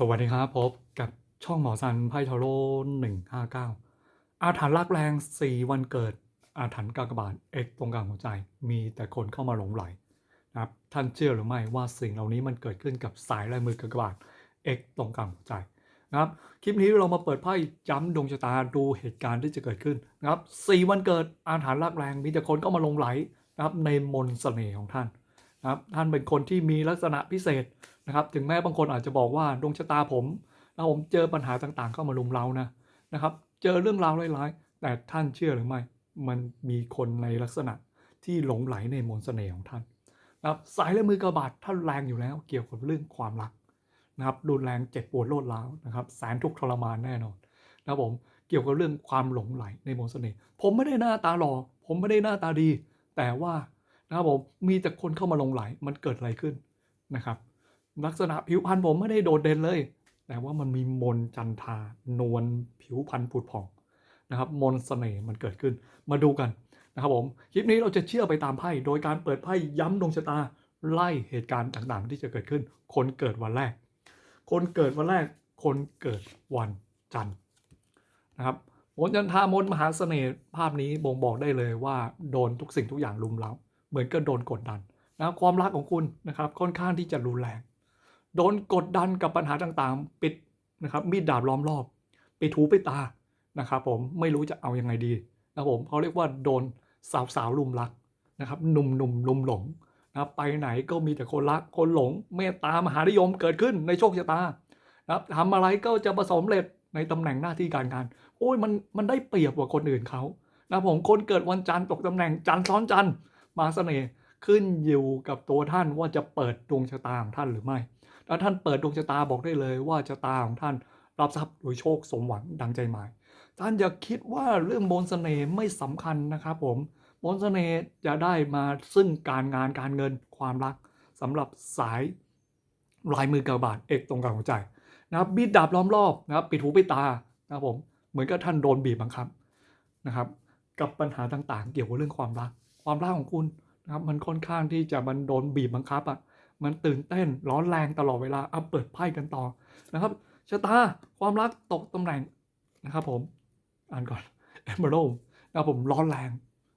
สวัสดีครับพบกับช่องหมอซันไพ่ทาโร่หนึ่งห้าเก้าอาถรรพ์รักแรงสี่วันเกิด อาถรรพ์กากบาทเอกตรงกลางหัวใจ มีแต่คนเข้ามาหลงไหลนะครับท่านเชื่อหรือไม่ว่าสิ่งเหล่านี้มันเกิดขึ้นกับสายลายมือกากบาทเอกตรงกลางหัวใจนะครับคลิปนี้เรามาเปิดไพ่ย้ำดวงชะตาดูเหตุการณ์ที่จะเกิดขึ้นนะครับสี่วันเกิดอาถรรพ์รักแรงมีแต่คนเข้ามาหลงไหลนะครับในมนต์เสน่ห์ของท่าน นะครับท่านเป็นคนที่มีลักษณะพิเศษนะครับ ถึงแม้บางคนอาจจะบอกว่าดวงชะตาผมนะผมเจอปัญหาต่างๆ เข้ามาลุมเรานะนะครับ เจอเรื่องราวร้ายๆ แต่ท่านเชื่อหรือไม่ มันมีคนในลักษณะที่หลงไหลในมนต์เสน่ห์ของท่านนะครับสายและมือกระบาดท่านแรงอยู่แล้วเกี่ยวกับเรื่องความรักนะครับรุนแรงเจ็บปวดโลดร้าวนะครับแสนทุกข์ทรมานแน่นอนนะครับผมเกี่ยวกับเรื่องความหลงไหลในมนต์เสน่ห์ผมไม่ได้หน้าตาหล่อผมไม่ได้หน้าตาดี แต่ว่า นะครับผมมีแต่คนเข้ามาลงไหลมันเกิดอะไรขึ้นนะครับ ลักษณะผิวพรรณผมไม่ได้โดดเด่นเลย แต่ว่ามันมีมนจันทานวลผิวพรรณผุดผ่องนะครับ มนเสน่ห์มันเกิดขึ้น มาดูกันนะครับผมคลิปนี้เราจะเชื่อไปตามไพ่โดยการเปิดไพ่ย้ำดวงชะตาไล่เหตุการณ์ต่างๆ ที่จะเกิดขึ้น คนเกิดวันแรก คนเกิดวันแรก คนเกิดวันจันทร์นะครับมนจันทามนมหาเสน่ห์ภาพนี้บ่งบอกได้เลยว่าโดนทุกสิ่งทุกอย่างลุมเล้า เหมือนกับโดนกดดันนะครับความรักของคุณนะครับค่อนข้างที่จะรุนแรง โดนกดดันกับปัญหาต่างๆ ปิดนะครับมีดดาบล้อมรอบปิดหูปิดตานะครับผมไม่รู้จะเอายังไงดีนะครับผมเขาเรียกว่าโดนสาวสาวลุมรักนะครับหนุ่มหนุ่มลุมหลงนะไปไหนก็มีแต่คนรักคนหลงเมตตามหานิยมเกิดขึ้นในโชคชะตานะครับทำอะไรก็จะประสบเร็จในตำแหน่งหน้าที่การงาน โอ้ยมันมันได้เปรียบกว่าคนอื่นเขานะผมคนเกิดวันจันทร์ตกตำแหน่งจันทร์ซ้อนจันทร์ มาเสน่ห์ขึ้นอยู่กับตัวท่านว่าจะเปิดดวงชะตาของท่านหรือไม่ ถ้าท่านเปิดดวงชะตาบอกได้เลยว่าชะตาของท่านรับทรัพย์โดยโชคสมหวังดังใจหมาย ท่านอย่าคิดว่าเรื่องมนต์เสน่ห์ไม่สำคัญนะครับผมมนต์เสน่ห์จะได้มาซึ่งการงานการเงินความรักสำหรับสายลายมือกระบาดเอกตรงกลางหัวใจนะครับบีดดาบล้อมรอบนะครับปิดหูปิดตานะครับผมเหมือนกับท่านโดนบีบบังคับนะครับ กับปัญหาต่างๆ เกี่ยวกับเรื่องความรัก ความรักของคุณนะครับมันค่อนข้างที่จะมันโดนบีบบังคับอะมันตื่นเต้นร้อนแรงตลอดเวลาเอาเปิดไพ่กันต่อนะครับชะตาความรักตกตำแหน่งนะครับผมอ่านก่อนเอมเบรนะครับผมร้อนแรง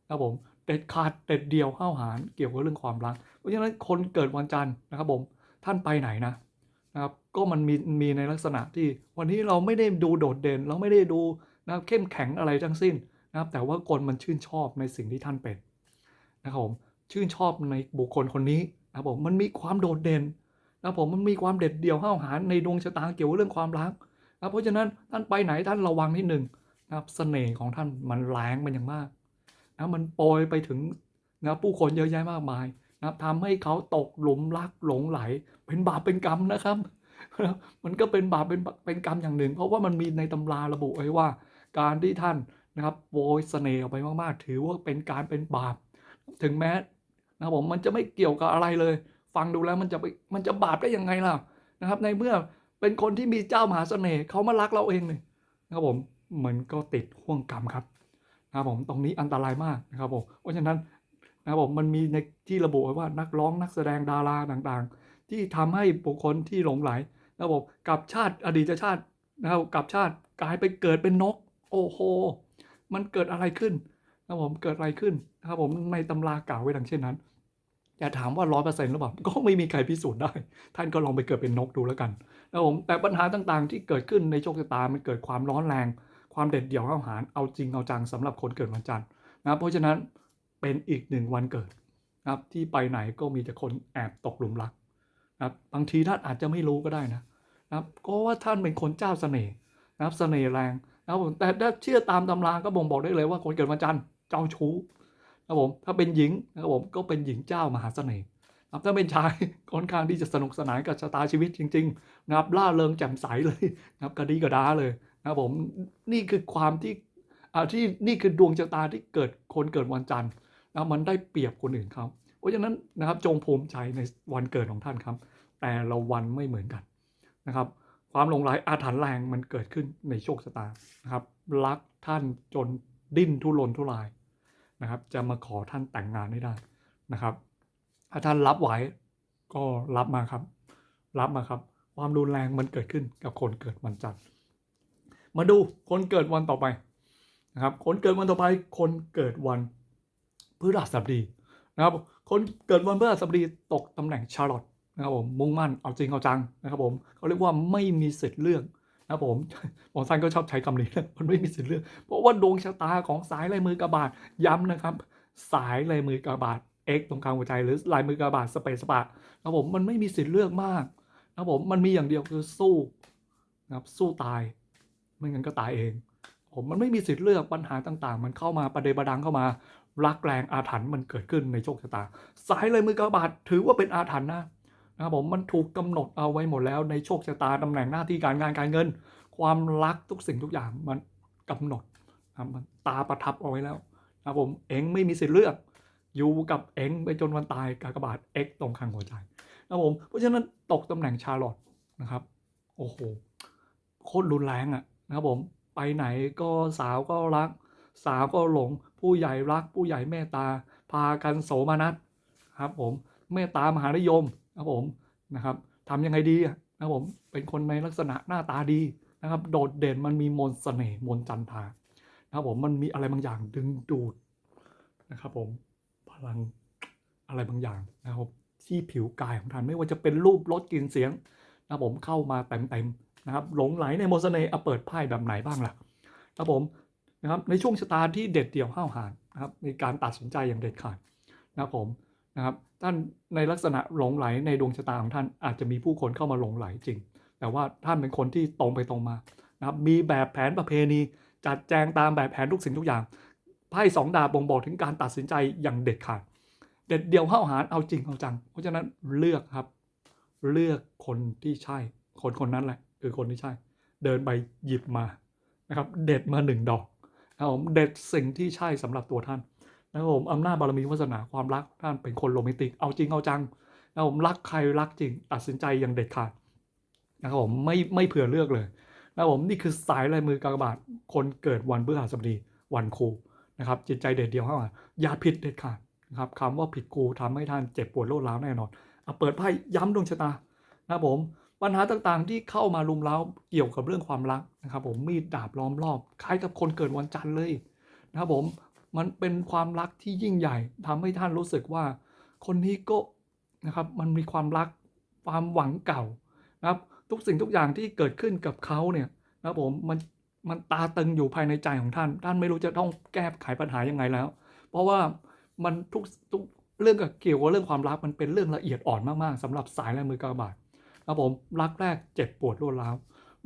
นะครับผมเด็ดขาดเด็ดเดียวห้าวหาญเกี่ยวกับเรื่องความรัก เพราะฉะนั้นคนเกิดวันจันทร์นะครับผมท่านไปไหนนะนะครับก็มันมีมีในลักษณะที่วันนี้เราไม่ได้ดูโดดเด่น เราไม่ได้ดูนะครับเข้มแข็งอะไรทั้งสิ้นนะครับแต่ว่าคนมันชื่นชอบในสิ่งที่ท่านเป็น นะครับผมชื่นชอบในบุคคลคนนี้นะครับผมมันมีความโดดเด่นนะครับผมมันมีความเด็ดเดี่ยวห้าวหาญในดวงชะตาเกี่ยวเรื่องความรักนะเพราะฉะนั้นท่านไปไหนท่านระวังนิดหนึ่งนะครับเสน่ห์ของท่านมันแรงมันอย่างมากนะมันโปรยไปถึงนะผู้คนเยอะแยะมากมายนะครับทำให้เขาตกหลุมรักหลงไหล เป็นบาปเป็นกรรมนะครับ มันก็เป็นบาปเป็นเป็นกรรมอย่างหนึ่ง เพราะว่ามันมีในตำราระบุไว้ว่า การที่ท่านนะครับโปรยเสน่ห์ออกไปมากๆ ถือว่าเป็นการเป็นบาป ถึงแม้นะครับผมมันจะไม่เกี่ยวกับอะไรเลย ฟังดูแล้วมันจะไปมันจะบาปได้ยังไงล่ะนะครับ ในเมื่อเป็นคนที่มีเจ้ามหาเสน่ห์เขามารักเราเองเลยนะครับผมมันก็ติดห่วงกรรมครับนะครับผมตรงนี้อันตรายมากนะครับผมเพราะฉะนั้นนะครับผมมันมีในที่ระบุไว้ว่านักร้องนักแสดงดาราต่างๆ ที่ทำให้บุคคลที่หลงไหลนะครับผมกับชาติอดีตชาตินะครับกับชาติกลายไปเกิดเป็นนก โอ้โห มันเกิดอะไรขึ้น ครับผมเกิดอะไรขึ้นนะครับผมในตำรากล่าวไว้ดังเช่นนั้นอย่าถามว่าร้อยเปอร์เซ็นต์หรือเปล่าก็ไม่มีใครพิสูจน์ได้ ท่านก็ลองไปเกิดเป็นนกดูแล้วกันนะผมแต่ปัญหาต่างๆ ที่เกิดขึ้นในโชคชะตามันเกิดความร้อนแรง ความเด็ดเดี่ยวห้าวหาญเอาจริงเอาจังสำหรับคนเกิดวันจันทร์นะครับเพราะฉะนั้นเป็นอีกหนึ่งวันเกิดนะครับที่ไปไหนก็มีแต่คนแอบตกหลุมรักนะครับบางทีท่านอาจจะไม่รู้ก็ได้นะนะครับก็ว่าท่านเป็นคนเจ้าเสน่ห์นะครับเสน่ห์แรง นะครับผมแต่ถ้าเชื่อตามตำราก็บ่งบอกได้เลยว่าคนเกิดวันจันทร์เจ้าชู้นะครับผมถ้าเป็นหญิงนะครับผมก็เป็นหญิงเจ้ามหาเสน่ห์นะครับถ้าเป็นชายค่อนข้างที่จะสนุกสนานกับชะตาชีวิตจริงๆนะครับล่าเริงแจ่มใสเลยนะครับกระดีกระดาเลยนะครับผมนี่คือความที่อ่าที่นี่คือดวงชะตาที่เกิดคนเกิดวันจันทร์นะมันได้เปรียบคนอื่นเขาเพราะฉะนั้นนะครับจงภูมิใจในวันเกิดของท่านครับ แต่ละวันไม่เหมือนกันนะครับ ความหลงไหลอาถรรพ์แรงมันเกิดขึ้นในโชคชะตานะครับ รักท่านจนดิ้นทุรนทุรายนะครับ จะมาขอท่านแต่งงานให้ได้นะครับ ถ้าท่านรับไหวก็รับมาครับ รับมาครับ ความรุนแรงมันเกิดขึ้นกับคนเกิดวันจันทร์มาดูคนเกิดวันต่อไปนะครับ คนเกิดวันต่อไป คนเกิดวันพฤหัสบดีนะครับ คนเกิดวันพฤหัสบดีตกตำแหน่งชาร์ลอต นะครับผมมุ่งมั่นเอาจริงเอาจังนะครับผมเขาเรียกว่าไม่มีสิทธิ์เลือกนะครับผมหมอซันก็ชอบใช้คำนี้มันไม่มีสิทธิ์เลือก เพราะว่าดวงชะตาของสายลายมือกระบาดย้ำนะครับ สายลายมือกระบาด X ตรงกลางหัวใจหรือลายมือกระบาดสเปซสปะนะครับผมมันไม่มีสิทธิ์เลือกมากนะครับผมมันมีอย่างเดียวคือสู้นะครับสู้ตายไม่งั้นก็ตายเอง ผมมันไม่มีสิทธิ์เลือกปัญหาต่างๆ มันเข้ามาประเดประดังเข้ามารักแรงอาถรรพ์มันเกิดขึ้นในโชคชะตา สายลายมือกระบาดถือว่าเป็นอาถรรพ์นะ นะครับผมมันถูกกำหนดเอาไว้หมดแล้วในโชคชะตาตำแหน่งหน้าที่การงานการเงิน ความรักทุกสิ่งทุกอย่างมันกำหนดนะครับมันตาประทับเอาไว้แล้วนะครับผมเองไม่มีสิทธิ์เลือก อยู่กับเองไปจนวันตายกากบาท X ตรงข้างหัวใจนะครับผมเพราะฉะนั้นตกตำแหน่งชาร์ลอตนะครับโอ้โหโคตรรุนแรงอะนะครับผมไปไหนก็สาวก็รัก สาวก็หลง ผู้ใหญ่รัก ผู้ใหญ่เมตตา พากันโสมนัสครับผมเมตตามหานิยม นะครับผมนะครับทำยังไงดีนะครับผมเป็นคนในลักษณะหน้าตาดีนะครับ โดดเด่นมันมีมนต์เสน่ห์มนจันทานะครับผมมันมีอะไรบางอย่างดึงดูดนะครับผมพลังอะไรบางอย่างนะครับที่ผิวกายของท่านไม่ว่าจะเป็นรูปรสกลิ่นเสียงนะครับผมเข้ามาเต็มๆนะครับหลงไหลในโมนต์เสน่ห์เอาเปิดไพ่แบบไหนบ้างล่ะครับผมนะครับในช่วงชะตาที่เด็ดเดี่ยวห้าวหาญนะครับในการตัดสินใจอย่างเด็ดขาดนะครับผม นะครับท่านในลักษณะหลงไหลในดวงชะตาของท่านอาจจะมีผู้คนเข้ามาหลงไหลจริง แต่ว่าท่านเป็นคนที่ตรงไปตรงมานะครับมีแบบแผนประเพณี จัดแจงตามแบบแผนทุกสิ่งทุกอย่างไพ่สองดาบบ่งบอกถึงการตัดสินใจอย่างเด็ดขาดเด็ดเดี่ยวห้าหาญเอาจริงเอาจัง เพราะฉะนั้นเลือกครับ เลือกคนที่ใช่ คนคนนั้นแหละ คือคนที่ใช่ เดินไปหยิบมานะครับ เด็ดมาหนึ่งดอกนะครับผมเด็ดสิ่งที่ใช่สำหรับตัวท่าน นะครับผมอำนาจบารมีวาสนาความรักท่านเป็นคนโรแมนติก เอาจริงเอาจังนะครับผมรักใครรักจริงตัดสินใจอย่างเด็ดขาดนะครับผมไม่ไม่เผื่อเลือกเลยนะครับผมนี่คือสายลายมือกากบาทคนเกิดวันพฤหัสบดีวันครูนะครับจิตใจเด็ดเดียวเข้ามาอย่าผิดเด็ดขาดนะครับคำว่าผิดกูทำให้ท่านเจ็บปวดโลดร้าวแน่นอนเอาเปิดไพ่ย้ำดวงชะตานะครับผมปัญหาต่างๆที่เข้ามาลุมเล้าเกี่ยวกับเรื่องความรักนะครับผมมีดดาบล้อมรอบคล้ายกับคนเกิดวันจันทร์เลยนะครับผม มันเป็นความรักที่ยิ่งใหญ่ทำให้ท่านรู้สึกว่า คนนี้ก็นะครับมันมีความรักความหวังเก่านะครับทุกสิ่งทุกอย่างที่เกิดขึ้นกับเขาเนี่ยนะครับผมมันมันตาตึงอยู่ภายในใจของท่าน ท่านไม่รู้จะต้องแก้ไขปัญหายังไงแล้ว เพราะว่ามันทุกทุกเรื่องกับเกี่ยวกับเรื่องความรักมันเป็นเรื่องละเอียดอ่อนมากๆสำหรับสายและมือกระบาดครับผมรักแรกเจ็บปวดรวดร้าว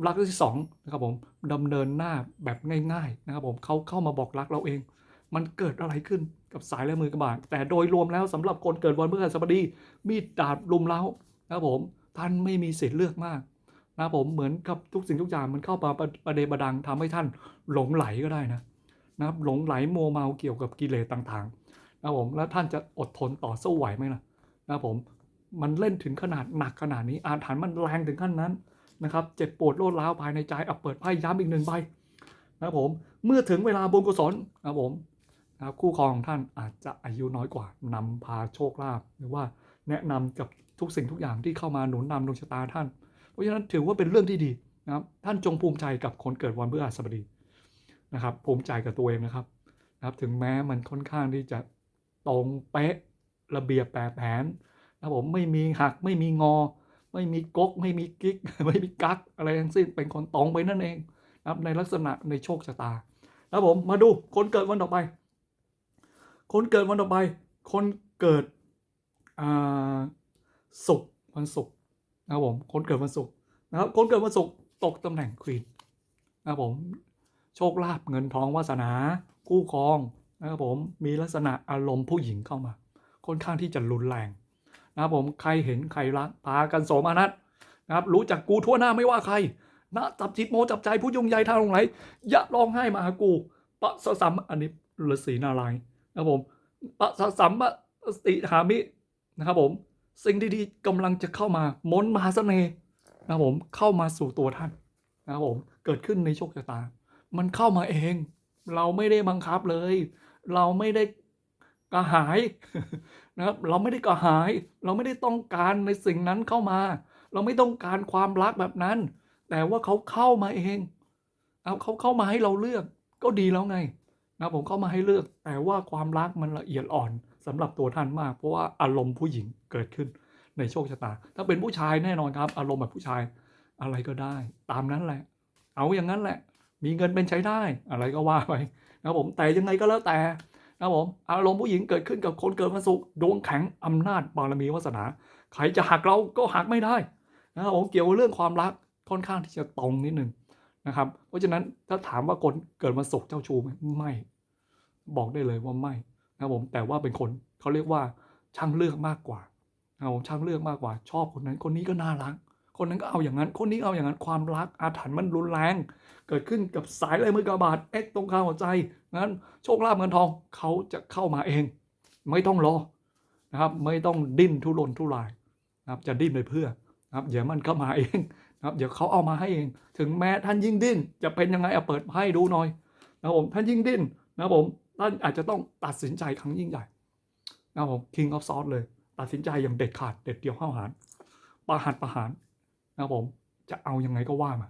รักที่สองนะครับผมดำเนินหน้าแบบง่ายๆนะครับผมเขาเข้ามาบอกรักเราเอง มันเกิดอะไรขึ้นกับสายและมือกระบาดแต่โดยรวมแล้วสำหรับคนเกิดวันพฤหัสบดี มีดดาบลุมเล้านะครับผมท่านไม่มีสิทธิ์เลือกมากนะครับผมเหมือนกับทุกสิ่งทุกอย่างมันเข้ามาประประเดประดังทำให้ท่านหลงไหลก็ได้นะนะครับหลงไหลโมเมาเกี่ยวกับกิเลสต่างๆนะครับผมแล้วท่านจะอดทนต่อสู้ไหวไหมล่ะนะครับผมมันเล่นถึงขนาดหนักขนาดนี้อาถรรพ์มันแรงถึงขั้นนั้นนะครับเจ็บปวดโลดร้าวภายในใจเอาเปิดไพ่ย้ำอีกหนึ่งใบนะครับผมเมื่อถึงเวลาบุญกุศลนะครับผม นะครับคู่ครองของท่านอาจจะอายุน้อยกว่านำพาโชคลาภหรือว่าแนะนำกับทุกสิ่งทุกอย่างที่เข้ามาหนุนนำดวงชะตาท่าน เพราะฉะนั้นถือว่าเป็นเรื่องที่ดีนะครับท่านจงภูมิใจกับคนเกิดวันพฤหัสบดีนะครับภูมิใจกับตัวเองนะครับนะครับ ถึงแม้มันค่อนข้างที่จะตรงเป๊ะระเบียบแบบแผนนะครับผมไม่มีหักไม่มีงอ ไม่มีก๊ก ไม่มีกิ๊ก ไม่มีกักอะไรทั้งสิ้นเป็นคนตรงไปนั่นเองนะครับในลักษณะในโชคชะตา แล้วผมมาดูคนเกิดวันต่อไป คนเกิดวันต่อไป คนเกิดศุกร์วันศุกร์นะครับผม คนเกิดวันศุกร์นะครับ คนเกิดวันศุกร์ตกตำแหน่งควีนนะครับผม โชคลาภเงินทองวาสนา คู่ครองนะครับผม มีลักษณะอารมณ์ผู้หญิงเข้ามา ค่อนข้างที่จะรุนแรงนะครับผม ใครเห็นใครรักพากันโสมนัสนะครับ รู้จักกูทั่วหน้าไม่ว่าใครนะจับจิตโมจับใจผู้ยงใยทางลงไหลอย่าร้องไห้มาหากูปะสะสัมอันนี้ฤาษีนารายณ์ นะครับผมปะสะสัมปะสติหามินะครับผมสิ่งดีๆกำลังจะเข้ามามนมหาเสน่ห์นะครับผมเข้ามาสู่ตัวท่านนะครับผมเกิดขึ้นในโชคชะตา มันเข้ามาเอง เราไม่ได้บังคับเลย เราไม่ได้กระหายนะครับเราไม่ได้กระหาย เราไม่ได้ต้องการในสิ่งนั้นเข้ามา เราไม่ต้องการความรักแบบนั้น แต่ว่าเขาเข้ามาเองเอาเขาเข้ามาให้เราเลือกก็ดีแล้วไง นะผมเข้ามาให้เลือกแต่ว่าความรักมันละเอียดอ่อนสำหรับตัวท่านมาก เพราะว่าอารมณ์ผู้หญิงเกิดขึ้นในโชคชะตา ถ้าเป็นผู้ชายแน่นอนครับ อารมณ์แบบผู้ชายอะไรก็ได้ ตามนั้นแหละ เอาอย่างนั้นแหละ มีเงินเป็นใช้ได้อะไรก็ว่าไปนะผมแต่ยังไงก็แล้วแต่นะผมอารมณ์ผู้หญิงเกิดขึ้นกับคนเกิดวันศุกร์ดวงแข็งอำนาจบารมีวาสนาใครจะหักเราก็หักไม่ได้นะผมเกี่ยวกับเรื่องความรักค่อนข้างที่จะตรงนิดนึงนะครับ เพราะฉะนั้นถ้าถามว่าคนเกิดวันศุกร์เจ้าชู้ไหมไม่ บอกได้เลยว่าไม่นะผมแต่ว่าเป็นคนเขาเรียกว่าช่างเลือกมากกว่านะผมช่างเลือกมากกว่า ชอบคนนั้น คนนี้ก็น่ารัก คนนั้นก็เอาอย่างนั้น คนนี้เอาอย่างนั้นความรักอาถรรพ์มันรุนแรง เกิดขึ้นกับสายลายมือกระบาดเอ็กตรงกลางหัวใจงั้นโชคลาภเงินทองเขาจะเข้ามาเอง ไม่ต้องรอนะครับไม่ต้องดิ้นทุรนทุรายนะครับจะดิ้นไปเพื่อนะครับเดี๋ยวมันก็มาเองนะครับเดี๋ยวเขาเอามาให้เอง ถึงแม้ท่านยิ่งดิ้น จะเป็นยังไงเอาเปิดให้ดูหน่อยนะผมท่านยิ่งดิ้นนะผม ท่านอาจจะต้องตัดสินใจครั้งยิ่งใหญ่นะครับผม king of sword เลย ตัดสินใจอย่างเด็ดขาดเด็ดเดี่ยวห้าวหาญประหัตประหารนะครับผมจะเอายังไงก็ว่ามา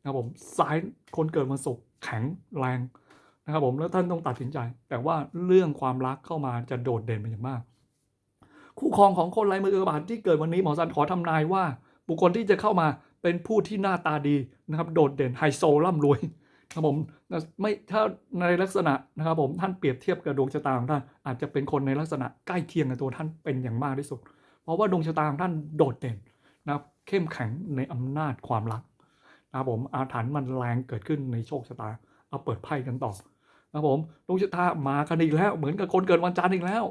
นะครับผมสายคนเกิดวันศุกร์แข็งแรงนะครับผมแล้วท่านต้องตัดสินใจ แต่ว่าเรื่องความรักเข้ามาจะโดดเด่นเป็นอย่างมาก คู่ครองของคนลายมือกระบาดที่เกิดวันนี้หมอสันขอทำนายว่า บุคคลที่จะเข้ามาเป็นผู้ที่หน้าตาดีนะครับ โดดเด่นไฮโซร่ำรวย ครับผมไม่ถ้าในลักษณะนะครับผมท่านเปรียบเทียบกับดวงชะตาของท่านอาจจะเป็นคนในลักษณะใกล้เคียงกับตัวท่านเป็นอย่างมากที่สุด เพราะว่าดวงชะตาของท่านโดดเด่นนะครับเข้มแข็งในอำนาจความรักนะครับผมอาถรรพ์มันแรงเกิดขึ้นในโชคชะตาเอาเปิดไพ่กันต่อนะครับผมดวงชะตามากันอีกแล้ว เหมือนกับคนเกิดวันจันทร์อีกแล้ว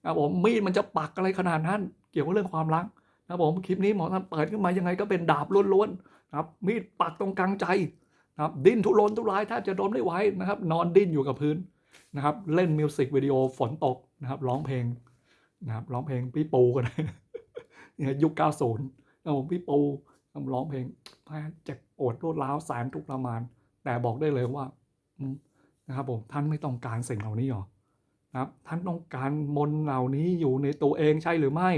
นะครับผมมีดมันจะปักอะไรขนาดนั้นเกี่ยวกับเรื่องความรักนะครับผมคลิปนี้หมอท่านเปิดขึ้นมายังไงก็เป็นดาบล้วนๆนะครับมีดปักตรงกลางใจ นะครับดิ้นทุรนทุรายแทบจะดมได้ไหวนะครับนอนดิ้นอยู่กับพื้นนะครับเล่นมิวสิกวิดีโอฝนตกนะครับร้องเพลงนะครับร้องเพลงพี่ปูกันเนี่ยยุค 90นะผมพี่ปูร้องเพลงแพ้เจ็บปวดรวดร้าวแสนทุกข์ทรมาน แต่บอกได้เลยว่านะครับผมท่านไม่ต้องการสิ่งเหล่านี้หรอนะครับท่านต้องการมนเหล่านี้อยู่ในตัวเองใช่หรือไม่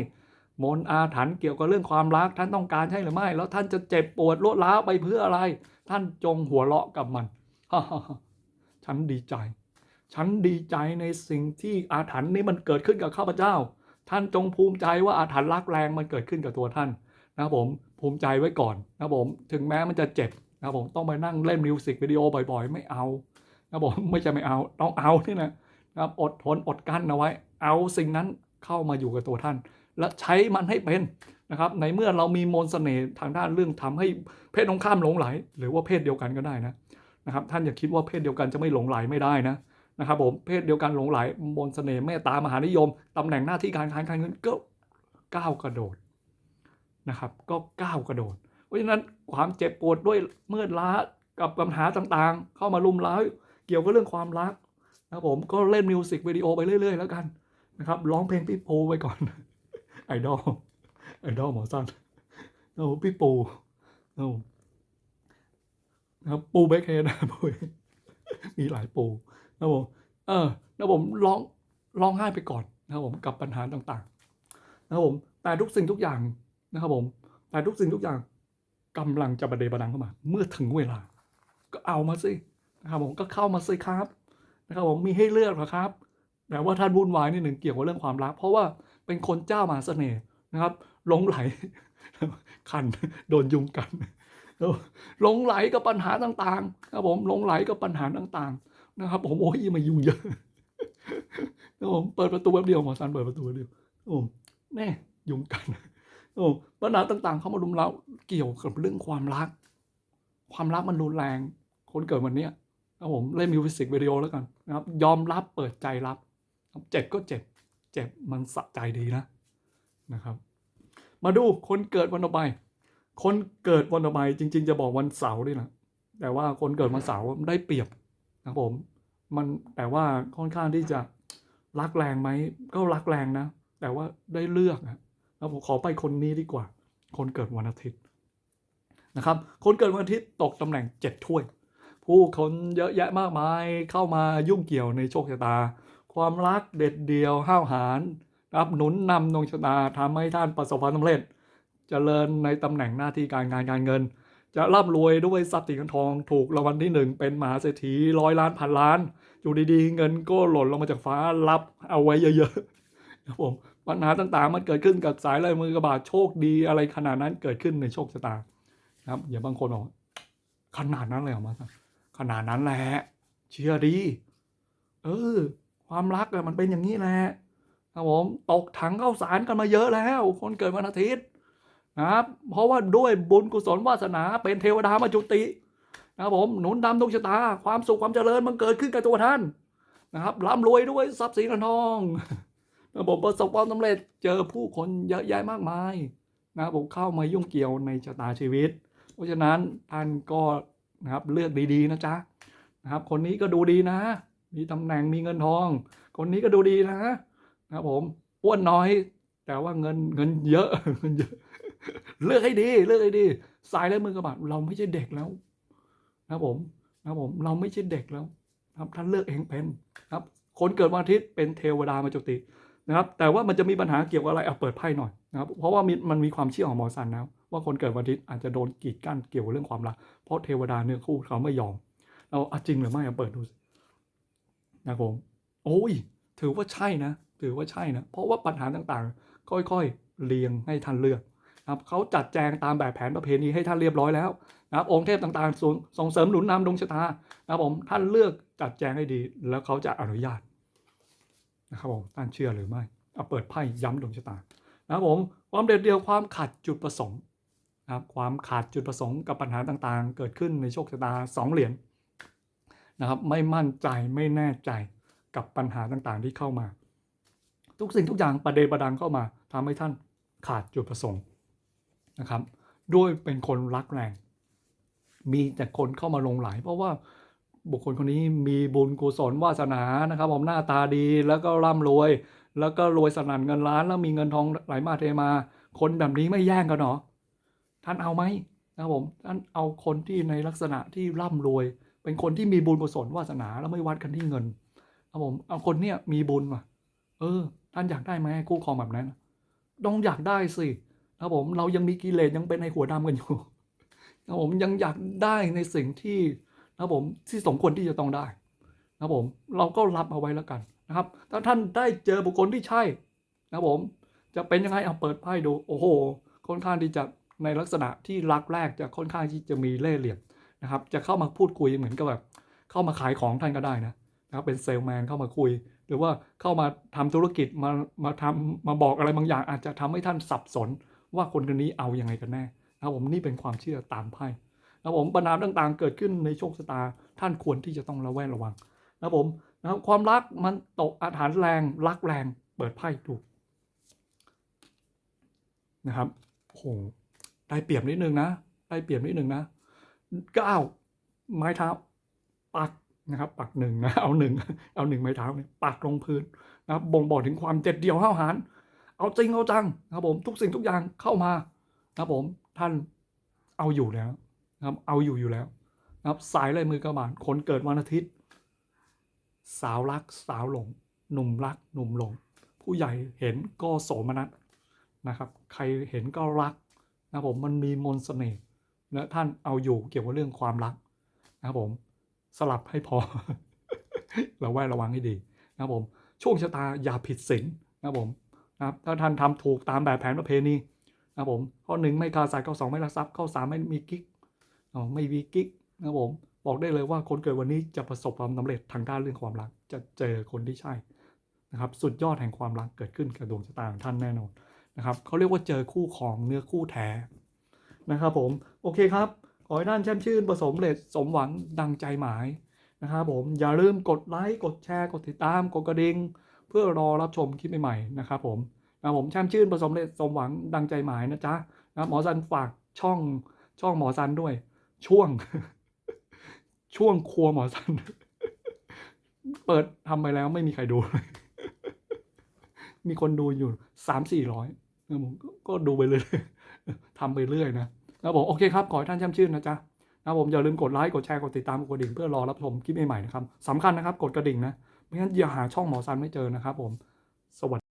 มนอาถรรพ์เกี่ยวกับเรื่องความรักท่านต้องการใช่หรือไม่ แล้วท่านจะเจ็บปวดรวดร้าวไปเพื่ออะไร ท่านจงหัวเราะกับมัน ฉันดีใจ ฉันดีใจในสิ่งที่อาถรรพ์นี้มันเกิดขึ้นกับข้าพเจ้า ท่านจงภูมิใจว่าอาถรรพ์รักแรงมันเกิดขึ้นกับตัวท่านนะผมภูมิใจไว้ก่อนนะผมถึงแม้มันจะเจ็บนะผมต้องไปนั่งเล่นมิวสิกวิดีโอบ่อยๆ ไม่เอานะผมไม่ใช่ไม่เอาต้องเอานี่นะนะครับอดทนอดกั้นเอาไว้ เอาสิ่งนั้นเข้ามาอยู่กับตัวท่าน และใช้มันให้เป็น นะครับในเมื่อเรามีมนต์เสน่ห์ทางด้านเรื่องทำให้เพศตรงข้ามหลงไหล หรือว่าเพศเดียวกันก็ได้นะนะครับ ท่านอย่าคิดว่าเพศเดียวกันจะไม่หลงไหลไม่ได้นะนะครับผมเพศเดียวกันหลงไหลมนต์เสน่ห์เมตตามหานิยมตำแหน่งหน้าที่การงานการเงินก็ก้าวกระโดดนะครับก็ก้าวกระโดด เพราะฉะนั้นความเจ็บปวดด้วยเมื่อล้ากับปัญหาต่างๆ เข้ามาลุมล้าเกี่ยวกับเรื่องความรักนะครับผมก็เล่นมิวสิกวิดีโอไปเรื่อยๆ แล้วกันนะครับร้องเพลงพี่ปูไปก่อนไอดอล ไอดอลหมอสั้นโอ้พี่ปูโอ้นะครับปูแบ็คเฮดนะปูมีหลายปูนะผมเออแล้ผมร้องร้องไห้ไปก่อนนะครับผมกับปัญหาต่างๆนะครับผมแต่ทุกสิ่งทุกอย่างนะครับผมแต่ทุกสิ่งทุกอย่างกำลังจะประเดประดังเข้ามา เมื่อถึงเวลา ก็เอามาสินะครับผมก็เข้ามาสิครับนะครับผมมีให้เลือกนะครับ แต่ว่าท่านวุ่นวายนิดหนึ่งเกี่ยวกับเรื่องความรัก เพราะว่าเป็นคนเจ้ามหาเสน่ห์ นะครับหลงไหลคันโดนยุงกันหลงไหลกับปัญหาต่างๆครับผมหลงไหลกับปัญหาต่างๆ นะครับ ผมโอ้ยมายุ่งเยอะนะครับผมเปิดประตูแป๊บเดียวหมอซันเปิดประตูแป๊บเดียวโอ้แม่ยุงกันโอ้ปัญหาต่างๆ เข้ามารุมเราเกี่ยวกับเรื่องความรัก ความรักมันรุนแรง คนเกิดวันเนี้ยนะผมเล่นมิวสิกวิดีโอแล้วกันนะครับ ยอมรับเปิดใจรับ เจ็บก็เจ็บ เจ็บมันสะใจดีนะ นะครับ มาดูคนเกิดวันต่อไป คนเกิดวันต่อไปจริง ๆ จะบอกวันเสาร์ด้วยนะแต่ว่าคนเกิดวันเสาร์ได้เปรียบนะผม มันแต่ว่าค่อนข้างที่จะรักแรงไหมก็รักแรงนะ แต่ว่าได้เลือกนะผมขอไปคนนี้ดีกว่า คนเกิดวันอาทิตย์นะครับ คนเกิดวันอาทิตย์ตกตำแหน่งเจ็ดถ้วย ผู้คนเยอะแยะมากมายเข้ามายุ่งเกี่ยวในโชคชะตา ความรักเด็ดเดียวห้าวหาญ นะครับหนุนนำดวงชะตาทำให้ท่านประสบความสำเร็จเจริญในตำแหน่งหน้าที่การงานการเงิน จะร่ำรวยด้วยทรัพย์สินเงินทองถูกรางวัลที่หนึ่งเป็นมหาเศรษฐีร้อยล้านพันล้าน อยู่ดีๆ เงินก็หล่นลงมาจากฟ้ารับเอาไว้เยอะๆครับผมปัญหาต่างๆ มันเกิดขึ้นกับสายลายมือกระบาดโชคดีอะไรขนาดนั้นเกิดขึ้นในโชคชะตานะครับอย่าบางคนบอกขนาดนั้นเลยเหรอมาขนาดนั้นแหละเชื่อดี เออ ความรักอะมันเป็นอย่างนี้แหละ ครับผมตกถังเข้าสารกันมาเยอะแล้ว คนเกิดวันอาทิตย์นะครับเพราะว่าด้วยบุญกุศลวาสนาเป็นเทวดามาจุตินะครับผมหนุนนำดวงชะตา ความสุขความเจริญมันเกิดขึ้นกับตัวท่านนะครับร่ำรวยด้วยทรัพย์สินเงินทองนะผมประสบความสำเร็จเจอผู้คนเยอะแยะมากมายนะครับผมเข้ามายุ่งเกี่ยวในชะตาชีวิต เพราะฉะนั้นท่านก็นะครับเลือกดีๆนะจ๊ะนะครับ คนนี้ก็ดูดีนะ มีตำแหน่งมีเงินทอง คนนี้ก็ดูดีนะ นะครับผมอ้วนน้อย แต่ว่าเงินเงินเยอะเงินเยอะเลือกให้ดี เลือกให้ดีสายและมือกระบาดเราไม่ใช่เด็กแล้ว นะครับผมนะครับผมเราไม่ใช่เด็กแล้วนะครับท่านเลือกเองเป็นนะครับ คนเกิดวันอาทิตย์เป็นเทวดามาจุตินะครับ แต่ว่ามันจะมีปัญหาเกี่ยวกับอะไรเอาเปิดไพ่หน่อยนะครับเพราะว่ามันมีความเชื่อของหมอสันนะว่าคนเกิดวันอาทิตย์อาจจะโดนกีดกั้นเกี่ยวกับเรื่องความรักเพราะเทวดาเนื้อคู่เขาไม่ยอมเราจริงหรือไม่เอาเปิดดูนะครับผมโอ้ยถือว่าใช่นะ ถือว่าใช่นะ เพราะว่าปัญหาต่างๆ ค่อยๆ เรียงให้ท่านเลือกนะครับเขาจัดแจงตามแบบแผนประเพณีให้ท่านเรียบร้อยแล้วนะครับองค์เทพต่างๆส่งส่งเสริมหนุนนำดวงชะตานะครับผมท่านเลือกจัดแจงให้ดี แล้วเขาจะอนุญาตนะครับผมท่านเชื่อหรือไม่เอาเปิดไพ่ย้ำดวงชะตานะครับผมความเด็ดเดียวความขาดจุดประสงค์นะครับความขาดจุดประสงค์กับปัญหาต่างๆ เกิดขึ้นในโชคชะตาสองเหรียญนะครับไม่มั่นใจไม่แน่ใจกับปัญหาต่างๆที่เข้ามา ทุกสิ่งทุกอย่างประเดประดังเข้ามาทำให้ท่านขาดจุดประสงค์นะครับด้วยเป็นคนรักแรง มีแต่คนเข้ามาลงไหล เพราะว่าบุคคลคนนี้มีบุญกุศลวาสนานะครับผมหน้าตาดีแล้วก็ร่ำรวย แล้วก็รวยสนั่นเงินล้านแล้วมีเงินทองไหลมาเทมา คนแบบนี้ไม่แย่งกันหรอท่านเอาไหมนะครับผมท่านเอาคนที่ในลักษณะที่ร่ำรวย เป็นคนที่มีบุญกุศลวาสนาแล้วไม่วัดกันที่เงินนะครับผมเอาคนเนี้ยมีบุญว่ะเออ ท่านอยากได้ไหมคู่ครองแบบนั้นต้องอยากได้สินะครับผมเรายังมีกิเลสยังเป็นในหัวดำกันอยู่นะครับผมยังอยากได้ในสิ่งที่นะครับผมที่สมควรที่จะต้องได้นะครับผมเราก็รับเอาไว้แล้วกันนะครับ ถ้าท่านได้เจอบุคคลที่ใช่นะครับผมจะเป็นยังไงเอาเปิดไพ่ดูโอ้โหค่อนข้างที่จะในลักษณะที่รักแรกจะค่อนข้างที่จะมีเล่ห์เหลี่ยมนะครับ จะเข้ามาพูดคุยเหมือนกับแบบเข้ามาขายของท่านก็ได้นะนะครับเป็นเซลแมนเข้ามาคุย หรือว่าเข้ามาทำธุรกิจมามาทำมาบอกอะไรบางอย่าง อาจจะทำให้ท่านสับสน ว่าคนคนนี้เอาอยัางไงกันแน่นะครับผมนี่เป็นความเชื่อตามไพ่นะผมปัญหาต่างๆ เกิดขึ้นในโชคชะตาท่านควรที่จะต้องระแวดระวังนะผมนะครับความรักมันตกอาถรรพ์แรงรักแรงเปิดไพ่ดูนะครับโอ้โหได้เปรียบนิดนึงนะ ได้เปรียบนิดนึงนะก้าวไม้เท้าปัก นะครับปักหนึ่งนะเอาหนึ่งเอาหนึ่งไม้เท้าเนี่ยปักลงพื้นนะครับบ่งบอกถึงความเจ็ดเดี่ยวห้าวหาญเอาจริงเอาจังนะครับผมทุกสิ่งทุกอย่างเข้ามานะครับผมท่านเอาอยู่แล้วนะครับเอาอยู่อยู่แล้วนะครับสายลายมือกระบาดคนเกิดวันอาทิตย์ สาวรักสาวหลง หนุ่มรักหนุ่มหลง ผู้ใหญ่เห็นก็โสมนัสนะครับ ใครเห็นก็รักนะครับผมมันมีมนต์เสน่ห์และท่านเอาอยู่เกี่ยวกับเรื่องความรักนะครับผม สลับให้พอ เราแวดระวังให้ดีนะครับผมช่วงชะตาอย่าผิดศีลนะครับผมนะครับถ้าท่านทำถูกตามแบบแผนประเพณีนะครับผมข้อหนึ่งไม่ฆ่าสัตว์ข้อสองไม่ลักทรัพย์ข้อสามไม่มีกิ๊กไม่มีกิ๊กนะครับผมบอกได้เลยว่าคนเกิดวันนี้จะประสบความสำเร็จทางด้านเรื่องความรัก จะเจอคนที่ใช่นะครับสุดยอดแห่งความรักเกิดขึ้นกับดวงชะตาของท่านแน่นอนนะครับเขาเรียกว่าเจอคู่ของเนื้อคู่แท้นะครับผมโอเคครับ ขอให้ท่านแช่มชื่นประสบเร็จสมหวังดังใจหมายนะครับผมอย่าลืมกดไลค์กดแชร์กดติดตามกดกระดิ่งเพื่อรอรับชมคลิปใหม่ๆนะครับผมนะผมแช่มชื่นประสมเร็จสมหวังดังใจหมายนะจ๊ะนะหมอซันฝากช่องช่องหมอซันด้วย ช่วง ช่วงครัวหมอซัน เปิดทำไปแล้วไม่มีใครดูเลยมีคนดูอยู่สามสี่ร้อยผมก็ก็ดูไปเลยทำไปเรื่อยนะ นะผมโอเคครับ ขอให้ท่านแช่มชื่นนะจ๊ะนะผมอย่าลืมกดไลค์กดแชร์กดติดตามกดกระดิ่งเพื่อรอรับชมคลิปใหม่ๆนะครับสำคัญนะครับ กดกระดิ่งนะไม่งั้นอย่าหาช่องหมอซันไม่เจอนะครับผมสวัสดี